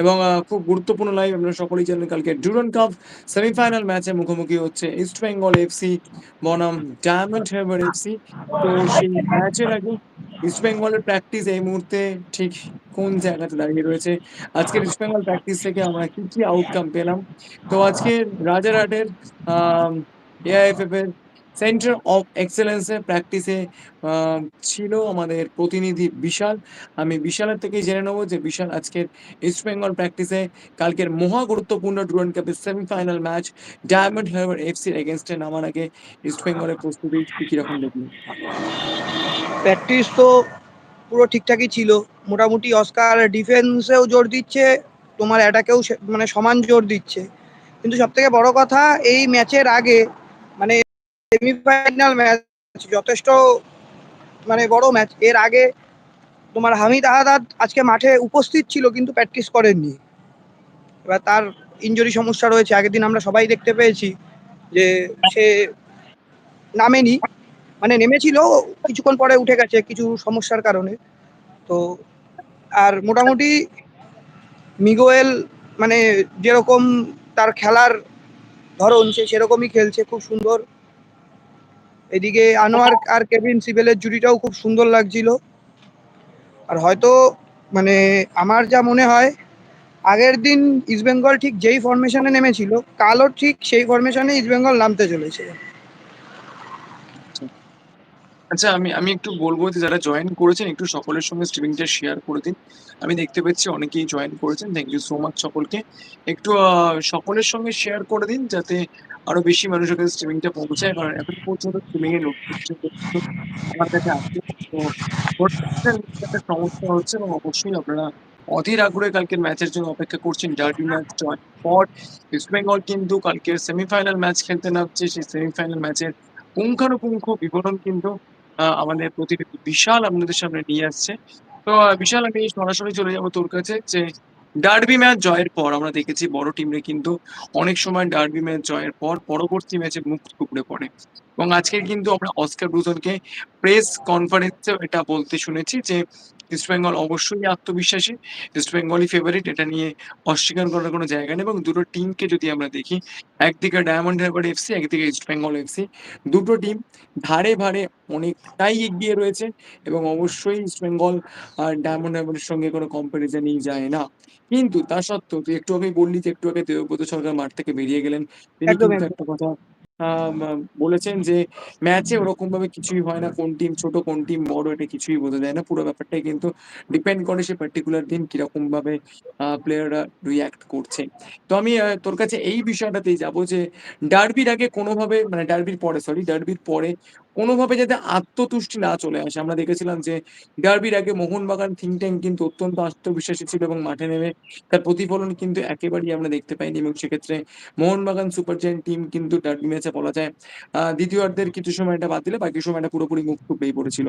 এবং খুব গুরুত্বপূর্ণ লাইভ আপনারা সকলেই জানেন কালকে ডুরান্ড কাপ সেমিফাইনাল ম্যাচে মুখোমুখি হচ্ছে ইস্ট বেঙ্গল এফসি বনাম ডায়মন্ড হারবার এফসি। তো সেই ম্যাচের আগে ইস্ট বেঙ্গলের প্র্যাকটিস এই মুহূর্তে ঠিক কোন জায়গাতে দাঁড়িয়ে রয়েছে? আজকের ইস্ট বেঙ্গল প্র্যাকটিস থেকে আমরা কি, কি আউটকাম পেলাম? তো আজকে রাজারহাটের এআইএফএফ এর সেন্টার অফ এক্সেলেন্স এর প্র্যাকটিসে ছিল আমাদের প্রতিনিধি বিশাল। আমি বিশালের থেকেই জেনে নেব যে বিশাল আজকের ইস্ট বেঙ্গল প্র্যাকটিসে কালকের মহা গুরুত্বপূর্ণ ডুরান্ড কাপের সেমিফাইনাল ম্যাচ ডায়মন্ড হারবার এফসির এগেইনস্ট এ নামার আগে ইস্ট বেঙ্গলের প্রস্তুতি কীরকম দেখলেন? প্র্যাকটিস তো পুরো ঠিকঠাকই ছিল। মোটামুটি অস্কার ডিফেন্সেও জোর দিচ্ছে, তোমার অ্যাটাকেও মানে সমান জোর দিচ্ছে। কিন্তু সবথেকে বড় কথা এই ম্যাচের আগে মানে সেমিফাইনাল ম্যাচ যথেষ্ট মানে বড় ম্যাচ। এর আগে তোমার হামিদ আহাদাদ আজকে মাঠে উপস্থিত ছিল, কিন্তু প্র্যাকটিস করেননি। এবার তার ইনজুরি সমস্যা রয়েছে। আগের দিন আমরা সবাই দেখতে পেয়েছি যে সে নামেনি। মানে নেমেছিল, কিছুক্ষণ পরে উঠে গেছে কিছু সমস্যার কারণে। তো আর মোটামুটি মিগোয়েল মানে যেরকম তার খেলার ধরন, সে সেরকমই খেলছে, খুব সুন্দর। এদিকে আনোয়ার আর কেভিন সিবেলের জুটিটাও খুব সুন্দর লাগছিল। আর হয়তো মানে আমার যা মনে হয়, আগের দিন ইস্টবেঙ্গল ঠিক যেই ফরমেশনে নেমেছিল, কালও ঠিক সেই ফরমেশনে ইস্টবেঙ্গল নামতে চলেছে। আচ্ছা। আমি আমি একটু বলব যে যারা জয়েন করেছেন, একটু সকলের সঙ্গে স্ট্রিমিংটা শেয়ার করে দিন। আমি দেখতে পাচ্ছি অনেকেই জয়েন করেছেন। থ্যাংক ইউ সো মাচ সকলকে। একটু সকলের সঙ্গে শেয়ার করে দিন, যাতে আরও বেশি মানুষের কাছে স্ট্রিমিংটা পৌঁছায়। কারণ এখন পর্যন্ত স্ট্রিমিং এর নোটিফিকেশন আমার কাছে আসছে তো একটা সমস্যা হচ্ছে এবং অবশ্যই আপনারা অধীর আগ্রহে কালকের ম্যাচের জন্য অপেক্ষা করছেন। ডার্বি ম্যাচ জয়েন পর ইস্ট বেঙ্গল কিন্তু কালকের সেমিফাইনাল ম্যাচ খেলতে নামছে। সেই সেমিফাইনাল ম্যাচের পুঙ্খানুপুঙ্খ বিবরণ কিন্তু আমাদের প্রতিনিধি বিশাল আপনাদের সামনে নিয়ে আসছে। তো বিশাল, আমি সরাসরি চলে যাব তোর কাছে যে ডার্বি ম্যাচ জয়ের পর আমরা দেখেছি বড় টিমরা কিন্তু অনেক সময় ডার্বি ম্যাচ জয়ের পর পরবর্তী ম্যাচে মুখ টুকরে পড়ে। এবং আজকে কিন্তু আমরা অস্কার ব্রুজনকে প্রেস কনফারেন্সে এটা বলতে শুনেছি যে ইস্ট বেঙ্গল অবশ্যই আত্মবিশ্বাসী। ইস্ট বেঙ্গলই ফেভারিট এটা নিয়ে অস্বীকার করার কোনো জায়গা নেই এবং দুটো টিমকে যদি আমরা দেখি একদিকে ডায়মন্ড হারবার এফসি একদিকে ইস্ট বেঙ্গল এফসি। দুটো টিম ধারে ভারে অনেকটাই এগিয়ে রয়েছে এবং অবশ্যই ইস্ট বেঙ্গল আর ডায়মন্ড হারবারের সঙ্গে কোনো কম্প্যারিজনই যায় না। কিন্তু তা সত্ত্বেও তুই একটু আগেই বললি যে একটু আগে দেবব্রত সরকার মাঠ থেকে বেরিয়ে গেলেন। তিনি কিন্তু একটা কথা বলেছেন যে ম্যাচে ওরকম ভাবে কিছুই হয় না। কোন টিম ছোট, কোন টিম বড় এটা কিছুই বোঝা যায় না। পুরো ব্যাপারটাই কিন্তু ডিপেন্ড করে সে পার্টিকুলার দিন কীরকম ভাবে প্লেয়াররা রিয়াক্ট করছে। তো আমি তোর কাছে এই বিষয়টাতেই যাব যে ডার্বির আগে কোনোভাবে মানে ডার্বির পরে সরি ডার্বির পরে কোনোভাবে যাতে আত্মতুষ্টি না চলে আসে। আমরা দেখেছিলাম যে ডার্বির আগে মোহনবাগান থিংক ট্যাঙ্ক কিন্তু অত্যন্ত আত্মবিশ্বাসী ছিল এবং মাঠে নেমে তার প্রতিফলন কিন্তু একেবারেই আমরা দেখতে পাইনি এবং সেক্ষেত্রে মোহনবাগান সুপার জায়ান্ট টিম কিন্তু ডার্বি ম্যাচে বলা যায় দ্বিতীয়ার্ধের কিছু সময়টা বাদ দিলে বাকি সময়টা পুরোপুরি মুখ থুবড়েই পড়েছিল।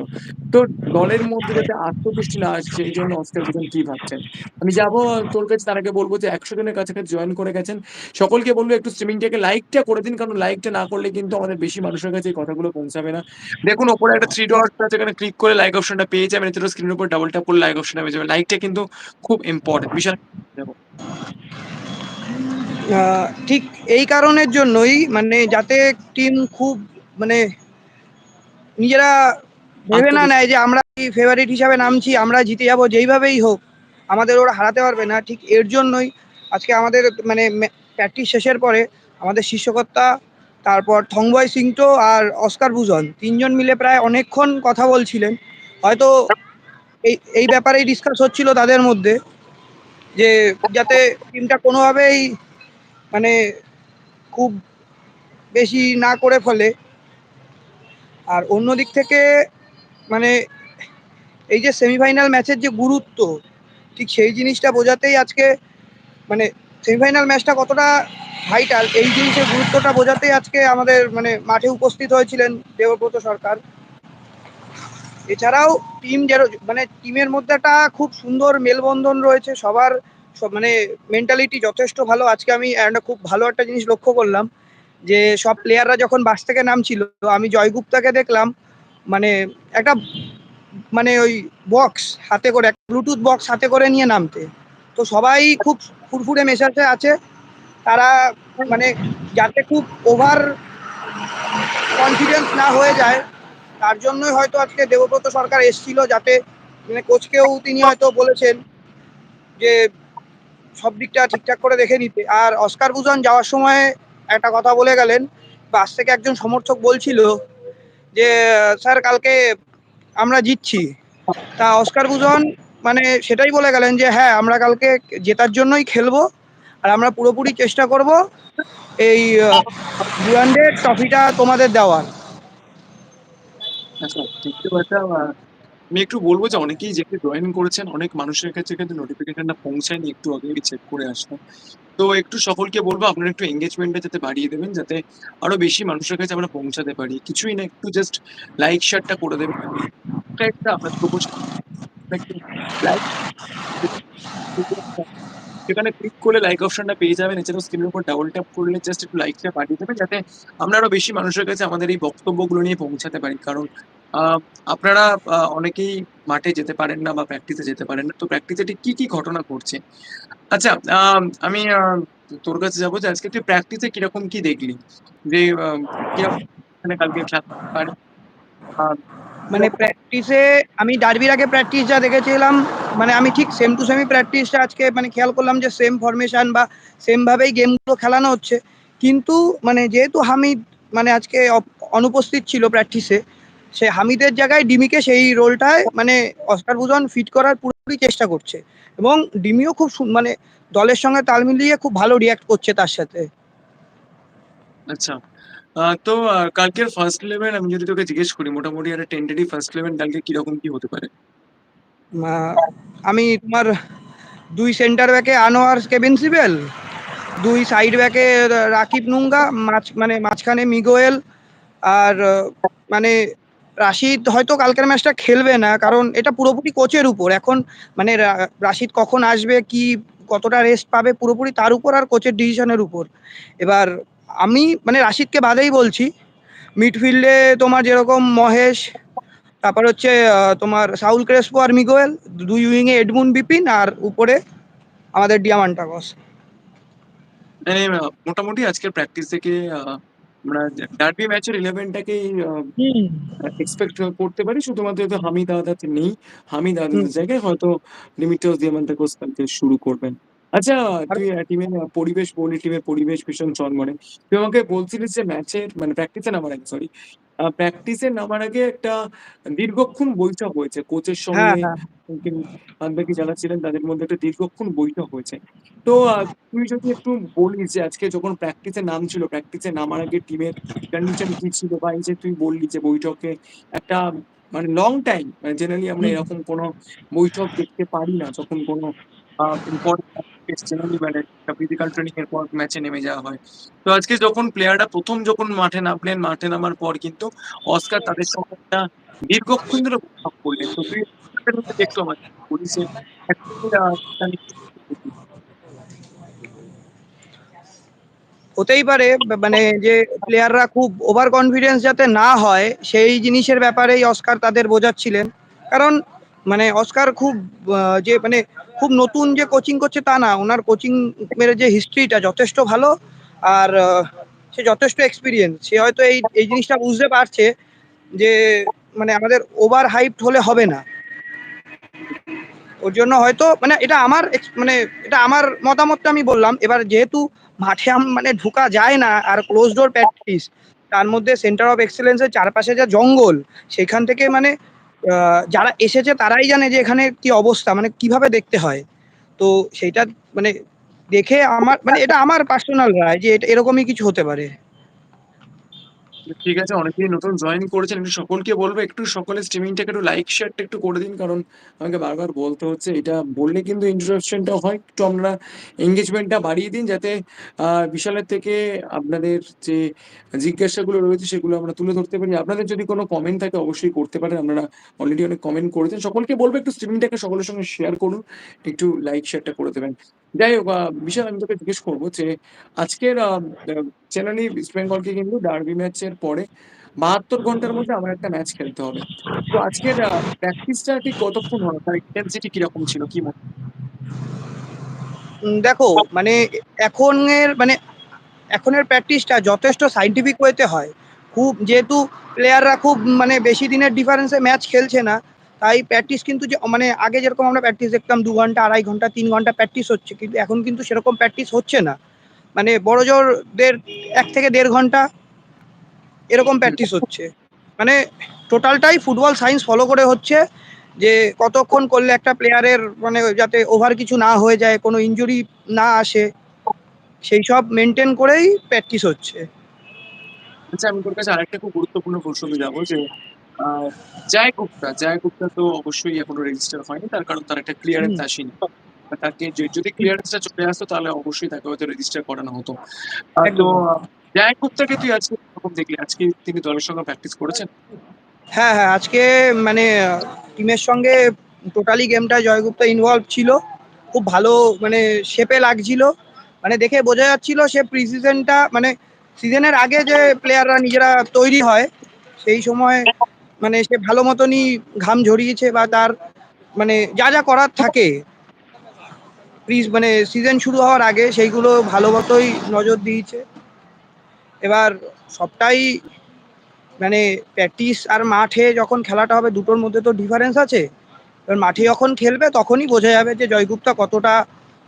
তো দলের মধ্যে যাতে আত্মতুষ্টি না আসছে এইজন্য অস্কার ব্রুজন কি ভাবছেন? আমি যাব, তোর কাছে তার আগে বলব যে ১০০ জনের কাছাকাছি জয়েন করে গেছেন। সকলকে বলব একটু স্ট্রিমিংটাকে লাইকটা করে দিন। কারণ লাইকটা না করলে কিন্তু আমাদের বেশি মানুষের কাছে এই কথাগুলো পৌঁছাবে না। দেখুন ওপরে একটা থ্রি ডট আছে এখানে ক্লিক করে লাইক অপশনটা পেয়ে যাবেন। এছাড়াও স্ক্রিনের উপর ডাবল ট্যাপ করলে লাইক অপশনটা পেয়ে যাবেন। লাইকটা কিন্তু খুব ইম্পোর্টেন্ট। বিশাল দেখো। ঠিক এই কারণের জন্যই মানে যাতে টিম খুব মানে নিজেরা ভেবে না নেয় যে আমরা ফেভারিট হিসাবে নামছি, আমরা জিতে যাব যেইভাবেই হোক। আমাদের ওরা হারাতে পারবে না। ঠিক এর জন্যই আজকে আমাদের মানে প্র্যাকটিস শেষের পরে আমাদের শীর্ষকর্তা, তারপর থংবয় সিংটো আর অস্কার ব্রুজন ৩ জন মিলে প্রায় অনেকক্ষণ কথা বলছিলেন। হয়তো এই এই ব্যাপারেই ডিসকাস হচ্ছিল তাদের মধ্যে যে যাতে টিমটা কোনোভাবেই মানে খুব বেশি না করে ফলে আর অন্য দিক থেকে মানে এই যে সেমিফাইনাল ম্যাচের যে গুরুত্ব, ঠিক সেই জিনিসটা বোঝাতেই আজকে মানে সেমিফাইনাল ম্যাচটা কতটা ভাইটাল এই জিনিসের গুরুত্বটা বোঝাতেই আজকে আমাদের মানে মাঠে উপস্থিত হয়েছিলেন দেবব্রত সরকার। এছাড়াও টিম যের মানে টিমের মধ্যে একটা খুব সুন্দর মেলবন্ধন রয়েছে। সবার সব মানে মেন্টালিটি যথেষ্ট ভালো। আজকে আমি একটা খুব ভালো একটা জিনিস লক্ষ্য করলাম, যে সব প্লেয়াররা যখন বাস থেকে নামছিল, আমি জয়গুপ্তাকে দেখলাম মানে একটা মানে ওই বক্স হাতে করে ব্লুটুথ বক্স হাতে করে নিয়ে নামতে। তো সবাই খুব ফুরফুরে মেজাজে আছে। তারা মানে যাতে খুব ওভার কনফিডেন্স না হয়ে যায়, তার জন্যই হয়তো আজকে দেবব্রত সরকার এসেছিল যাতে মানে কোচকেও তিনি হয়তো বলেছেন যে সব দিকটা ঠিকঠাক করে দেখে নিতে। আর অস্কার ভূষণ যাওয়ার সময় একটা কথা বলে গেলেন, বাস থেকে একজন সমর্থক বলছিল যে, স্যার, কালকে আমরা জিতছি। তা অস্কার ভূষণ মানে সেটাই বলে গেলেন যে হ্যাঁ আমরা কালকে জেতার জন্যই খেলব আর আমরা পুরোপুরি চেষ্টা করব এই ডুরান্ডের ট্রফিটা তোমাদের দেওয়ার। আচ্ছা আমি একটু বলব যে অনেকেই যেতে জয়েন করেছেন, অনেক মানুষের কাছে কিন্তু নোটিফিকেশনটা পৌঁছায়নি, একটু আগে চেক করে আসলাম। তো একটু সকলকে বলব, আপনারা একটু এঙ্গেজমেন্টটা যাতে বাড়িয়ে দেবেন, যাতে আরও বেশি মানুষের কাছে আমরা পৌঁছাতে পারি। কিছুই না, একটু জাস্ট লাইক শেয়ারটা করে দেবেন। লাইক সেখানে ক্লিক করলে লাইক অপশনটা পেয়ে যাবেন। এছাড়াও স্ক্রিনের উপর ডাবল ট্যাপ করলে জাস্ট একটু লাইকটা পাঠিয়ে দেবেন যাতে আমরা আরও বেশি মানুষের কাছে আমাদের এই বক্তব্যগুলো নিয়ে পৌঁছাতে পারি। কারণ আপনারা অনেকেই মাঠে যেতে পারেন না বা প্র্যাকটিসে যেতে পারেন না। তো প্র্যাকটিসে ঠিক কি কি ঘটনা ঘটছে? আচ্ছা আমি তোর কাছে যাব যে আজকে তুই প্র্যাকটিসে কীরকম কি দেখলি? যে কীরকম কালকে মানে প্র্যাকটিসে আমি ডার্বির আগে প্র্যাকটিস যা দেখেছিলাম মানে আমি ঠিক সেম টু সেমই প্র্যাকটিসটা আজকে মানে খেয়াল করলাম যে সেম ফরমেশন বা সেম ভাবেই গেমগুলো খেলানো হচ্ছে। কিন্তু মানে যেহেতু হামিদ মানে আজকে অনুপস্থিত ছিল প্র্যাকটিসে সে হামিদের জায়গায় ডিমিকে সেই রোলটায় মানে অস্কার ভূষণ ফিট করার পুরোপুরি চেষ্টা করছে। এবং ডিমিও খুব মানে দলের সঙ্গে তাল মিলিয়ে খুব ভালো রিয়াক্ট করছে তার সাথে। আচ্ছা। তো কালকের ফার্স্ট ইলেভেন আমি যদি তোকে জিজ্ঞেস করি, মোটামুটি একটা টেন্টেটিভ ফার্স্ট ইলেভেন কালকে কীরকম কি হতে পারে? আমি তোমার দুই সেন্টার ব্যাকে আনোয়ার কেবিন সিবেল, দুই সাইড ব্যাকে রাকিব নুঙ্গা মাঝ মানে মাঝখানে মিগোয়েল আর মানে রাশিদ হয়তো কালকের ম্যাচটা খেলবে না, কারণ এটা পুরোপুরি কোচের উপর। এখন মানে রাশিদ কখন আসবে, কি, কতটা রেস্ট পাবে, পুরোপুরি তার উপর আর কোচের ডিসিশনের উপর। এবার আমি মানে রাশিদকে বাদেই বলছি মিডফিল্ডে তোমার যেরকম মহেশ তারপর হচ্ছে তোমার সাউল ক্রেসপো আর মিগোয়েল দুই উইংয়ে এডমুন বিপিন আর উপরে আমাদের ডিয়ামান্টাগস মানে মোটামুটি আজকের প্র্যাকটিস থেকে আহ, আমরা ডার্বি ম্যাচের ইলেভেনটাকেই এক্সপেক্ট করতে পারি। শুধুমাত্র হয়তো হামিদ আদাত নেই। হামিদ আদাতের জায়গায় হয়তো লিমিটাস দিয়ামান্তাকোস কালকে শুরু করবেন। আচ্ছা তুই টিমের পরিবেশ বলি টিমের পরিবেশ ভীষণ চনমনে তুই আমাকে বলছিলিস যে ম্যাচের মানে প্র্যাকটিসে নামার আগে সরি প্র্যাকটিসে নামার আগে একটা দীর্ঘক্ষণ বৈঠক হয়েছে। কোচের হ্যাঁ সঙ্গে হ্যাঁ যারা ছিলেন তাদের মধ্যে একটা দীর্ঘক্ষণ বৈঠক হয়েছে। তো তুই যদি একটু বলিস যে আজকে যখন প্র্যাকটিসে নামছিল প্র্যাকটিসে নামার আগে টিমের কন্ডিশন কি ছিল? বা এই যে তুই বললি যে বৈঠকে একটা মানে লং টাইম মানে জেনারেলি আমরা এরকম কোনো বৈঠক দেখতে পারি না যখন কোনো হতেই পারে মানে যে প্লেয়াররা খুব ওভার কনফিডেন্স যাতে না হয়, সেই জিনিসের ব্যাপারেই অস্কার তাদের বোঝাচ্ছিলেন। কারণ মানে অস্কার খুব যে মানে খুব নতুন যে কোচিং করছে তা না, ওনার কোচিং এর যে হিস্ট্রিটা যথেষ্ট ভালো আর সে যথেষ্ট এক্সপিরিয়েন্স সে হয়তো এই এই জিনিসটা বুঝতে পারছে যে মানে আমাদের ওভার হাইপড হলে হবে না। ওর জন্য হয়তো মানে এটা আমার মানে এটা আমার মতামতটা আমি বললাম। এবার যেহেতু মাঠে মানে ঢুকা যায় না আর ক্লোজ ডোর প্র্যাকটিস তার মধ্যে সেন্টার অফ এক্সেলেন্সের চারপাশে যা জঙ্গল, সেখান থেকে মানে যারা এসেছে তারাই জানে যে এখানে কি অবস্থা মানে কীভাবে দেখতে হয়। তো সেইটা মানে দেখে আমার মানে এটা আমার পার্সোনাল রায় যে এরকমই কিছু হতে পারে। ঠিক আছে, অনেকেই নতুন জয়েন করেছেন, একটু সকলকে বলব, একটু সকলে স্ট্রিমিংটাকে একটু লাইক শেয়ারটা একটু করে দিন, কারণ আমাকে বারবার বলতে হচ্ছে, এটা বললে কিন্তু ইন্টারাকশনটা হয়, একটু আমরা এঙ্গেজমেন্টটা বাড়িয়ে দিন, যাতে বিশালের থেকে আপনাদের যে জিজ্ঞাসাগুলো রয়েছে, সেগুলো আমরা তুলে ধরতে পারি। আপনাদের যদি কোনো কমেন্ট থাকে, অবশ্যই করতে পারেন, আপনারা অলরেডি অনেক কমেন্ট করেছেন। সকলকে বলব, একটু স্ট্রিমিংটাকে সকলের সঙ্গে শেয়ার করুন, একটু লাইক শেয়ারটা করে দেবেন। যাই হোক বিশাল, আমি তোকে জিজ্ঞেস করব যে, আজকের জেনারেলি ইস্ট বেঙ্গলকে কিন্তু ডার্বি ম্যাচের পরে বাহাত্তর ঘণ্টার মধ্যে আমার একটা ম্যাচ খেলতে হবে। তো আজকের প্র্যাকটিসটা ঠিক কতক্ষণ হলো তার ইন্টেন্সিটি কীরকম ছিল? কি মনে দেখো মানে এখনের মানে এখনের প্র্যাকটিসটা যথেষ্ট সাইন্টিফিক ওয়েতে হয়। খুব, যেহেতু প্লেয়াররা খুব মানে বেশি দিনের ডিফারেন্সে ম্যাচ খেলছে না, তাই প্র্যাকটিস কিন্তু যে মানে আগে যেরকম আমরা প্র্যাকটিস দেখতাম, দু ঘণ্টা, আড়াই ঘণ্টা, তিন ঘণ্টা প্র্যাকটিস হচ্ছে, কিন্তু এখন কিন্তু সেরকম প্র্যাকটিস হচ্ছে না। মানে বড় জোর দেড় এক থেকে দেড় ঘণ্টা এরকম প্র্যাকটিস হচ্ছে মানে টোটালটাই ফুটবল সায়েন্স ফলো করে হচ্ছে যে কতক্ষণ করলে একটা প্লেয়ারের মানে যাতে ওভার কিছু না হয়ে যায়, কোনো ইনজুরি না আসে, সেই সব মেনটেন করেই প্র্যাকটিস হচ্ছে আচ্ছা আমি তোর কাছে আরেকটা খুব গুরুত্বপূর্ণ প্রসঙ্গে যাব যে জয় গুপ্তা জয় গুপ্তা তো অবশ্যই এখনও রেজিস্টার হয়নি, তার কারণ তার একটা ক্লিয়ারেন্স। আসেনি তাকে যদি ক্লিয়ারেন্সটা চলে আসতো তাহলে অবশ্যই তাকে হয়তো রেজিস্টার করানো হতো। তো জয় গুপ্তাকে তুই আজকে এরকম দেখলি আজকে তিনি দলের সঙ্গে প্র্যাকটিস করেছেন? হ্যাঁ হ্যাঁ আজকে মানে টিমের সঙ্গে টোটালি গেমটা জয়গুপ্তা ইনভলভ ছিল। খুব ভালো মানে শেপে লাগছিল। মানে দেখে বোঝা যাচ্ছিল সে প্রি সিজনটা মানে সিজনের আগে যে প্লেয়াররা নিজেরা তৈরি হয় সেই সময় মানে সে ভালো মতনই ঘাম ঝরিয়েছে বা তার মানে যা যা করার থাকে। মানে সিজন শুরু হওয়ার আগে সেইগুলো ভালো মতোই নজর দিয়েছে। এবার সবটাই মানে প্র্যাকটিস আর মাঠে যখন খেলাটা হবে দুটোর মধ্যে তো ডিফারেন্স আছে। এবার মাঠে যখন খেলবে তখনই বোঝা যাবে যে জয়গুপ্তা কতটা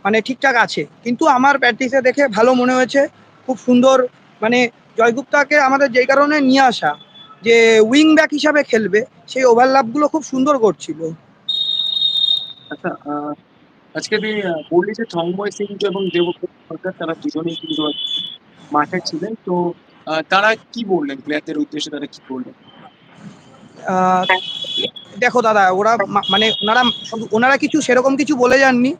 মানে ঠিকঠাক আছে। কিন্তু আমার প্র্যাকটিসে দেখে ভালো মনে হয়েছে, খুব সুন্দর মানে জয়গুপ্তাকে আমাদের যেই কারণে নিয়ে আসা, যে উইং ব্যাক হিসাবে খেলবে, সেই ওভারল্যাপগুলো খুব সুন্দর করছিল। আচ্ছা আজকে তুই বললি যে থংময় সিং এবং দেবব্রত সরকার, তারা দুজনেই কিন্তু মাঠে ছিলেন। তো তারা কি বললেন? প্লেয়ারদের উদ্দেশ্যে তারা কি বললেন? দেখো দাদা, ওরা মানে ওনারা শুধু, ওনারা কিছু সেরকম কিছু বলে যাননি।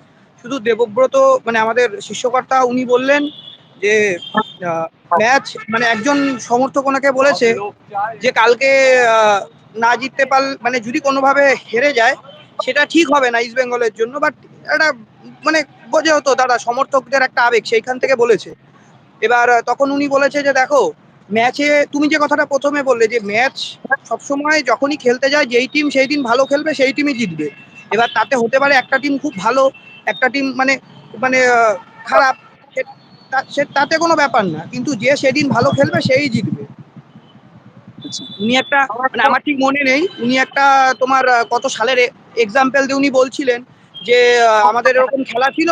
শুধু দেবব্রত মানে আমাদের শিষ্যকর্তা, উনি বললেন যে ম্যাচ মানে একজন সমর্থক ওনাকে বলেছে যে, কালকে না জিততে পারলে মানে যদি কোনোভাবে হেরে যায় সেটা ঠিক হবে না ইস্ট বেঙ্গলের জন্য বাট একটা মানে বোঝে হতো দাদা, সমর্থকদের একটা আবেগ সেইখান থেকে বলেছে। এবার তখন উনি বলেছে যে, দেখো ম্যাচে তুমি যে কথাটা প্রথমে বললে, যে ম্যাচ সবসময় যখনই খেলতে যায়, যেই টিম সেই দিন ভালো খেলবে, সেই টিমই জিতবে। এবার তাতে হতে পারে একটা টিম খুব ভালো, একটা টিম মানে মানে খারাপ সে- তাতে কোনো ব্যাপার না। কিন্তু যে সেদিন ভালো খেলবে, সেই জিতবে। উনি একটা মানে আমার ঠিক মনে নেই, উনি একটা তোমার কত সালের এক্সাম্পল দিয়ে উনি বলছিলেন যে আমাদের এরকম খেলা ছিল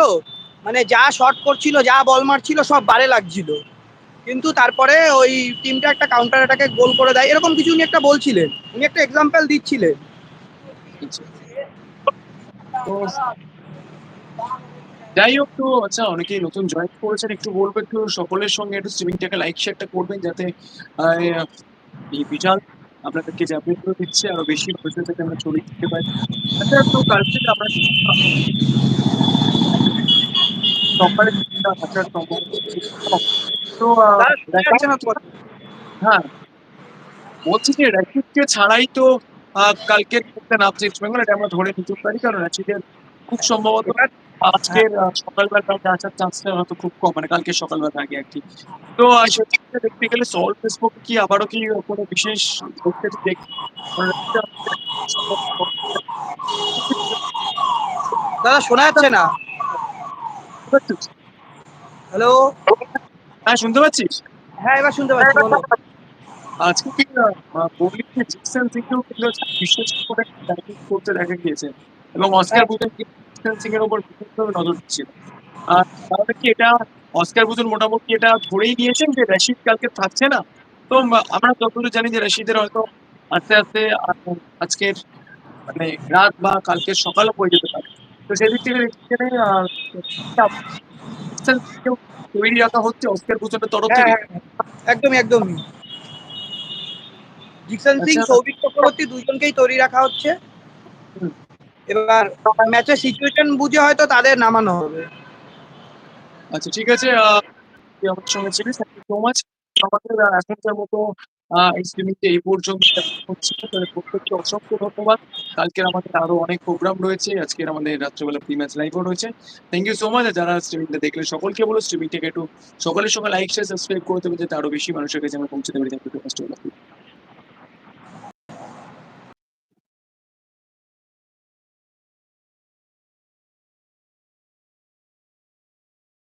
মানে যা শট করছিল, যা বল মারছিল, সব বারে লাগছিল। কিন্তু তারপরে ওই টিমটা একটা কাউন্টার অ্যাটাকে গোল করে দেয়, এরকম কিছু উনি একটা বলছিলেন। উনি একটা এক্সাম্পল দিচ্ছিলেন। যাই হোক তো আচ্ছা অনেকেই নতুন জয়েন করেছেন, একটু বলব একটু সকলের সঙ্গে, একটু স্ট্রিমিংটাকে লাইক শেয়ারটা করবেন, যাতে এই বিশাল আপনাদেরকে আপডেট দিচ্ছে আরও বেশি মানুষের কাছে আমরা ছড়িয়ে দিতে পারি। আচ্ছা তো কালকে আমরা সকালে সম্ভাবনা তো দেখা না হ্যাঁ। বলছি যে র্যাশিদকে ছাড়াই তো কালকে নামছে ইস্ট বেঙ্গল এটা আমরা ধরে নিতে পারি কারণ র্যাশিদের খুব সম্ভবত আজকের আহ, সকালবেলা আসার চান্সটা হয়তো খুব কম মানে কালকে সকালবেলা আগে আর কি। তো সেক্ষেত্রে দেখতে গেলে সল ফেসবুক কি আবারও কি কোনো বিশেষ দাদা শোনা যাচ্ছে না। হ্যালো হ্যাঁ শুনতে পাচ্ছিস? হ্যাঁ এবার শুনতে পাচ্ছি বলো। আজকে কি সিংকেও বিশেষ করে ব্যাটিং করতে দেখা গিয়েছে। এবং অস্কার বুজন জিকসন সিং এর উপর বিশেষভাবে নজর দিচ্ছিল। আর তাহলে কি এটা অস্কার বুজন মোটামুটি এটা ধরেই নিয়েছেন যে রশিদ কালকে থাকছে না? তো আমরা যতদূর জানি যে রশিদের হয়তো আস্তে আস্তে আজকের মানে রাত বা কালকে সকালও পড়ে যেতে পারে। তো সেদিক থেকে দেখতে তৈরি রাখা হচ্ছে অস্কার বুজনের তরফ হ্যাঁ থেকে। হ্যাঁ একদমই একদমই। জিকসন সিং আচ্ছা। সৌভিক চক্রবর্তী দুইজনকেই তৈরি রাখা হচ্ছে। এবার ম্যাচের সিচুয়েশন বুঝে হয়তো তাদের নামানো হবে। আচ্ছা ঠিক আছে আমার সঙ্গে থ্যাংক ইউ সো মাচ আমাদের এখনকার মতো এই পর্যন্ত হচ্ছে প্রত্যেককে অসংখ্য ধন্যবাদ। কালকের আমাদের আরও অনেক প্রোগ্রাম রয়েছে, আজকের আমাদের রাত্রেবেলা প্রি ম্যাচ লাইভও রয়েছে। থ্যাংক ইউ সো মাচ যারা স্ট্রিমিংটা দেখলে সকলকে বলো স্ট্রিমিংটাকে একটু সকলের সঙ্গে লাইক শেয়ার সাবস্ক্রাইব করে দেবেন যাতে আরও বেশি মানুষের কাছে আমরা পৌঁছতে পারি থ্যাংক ইউ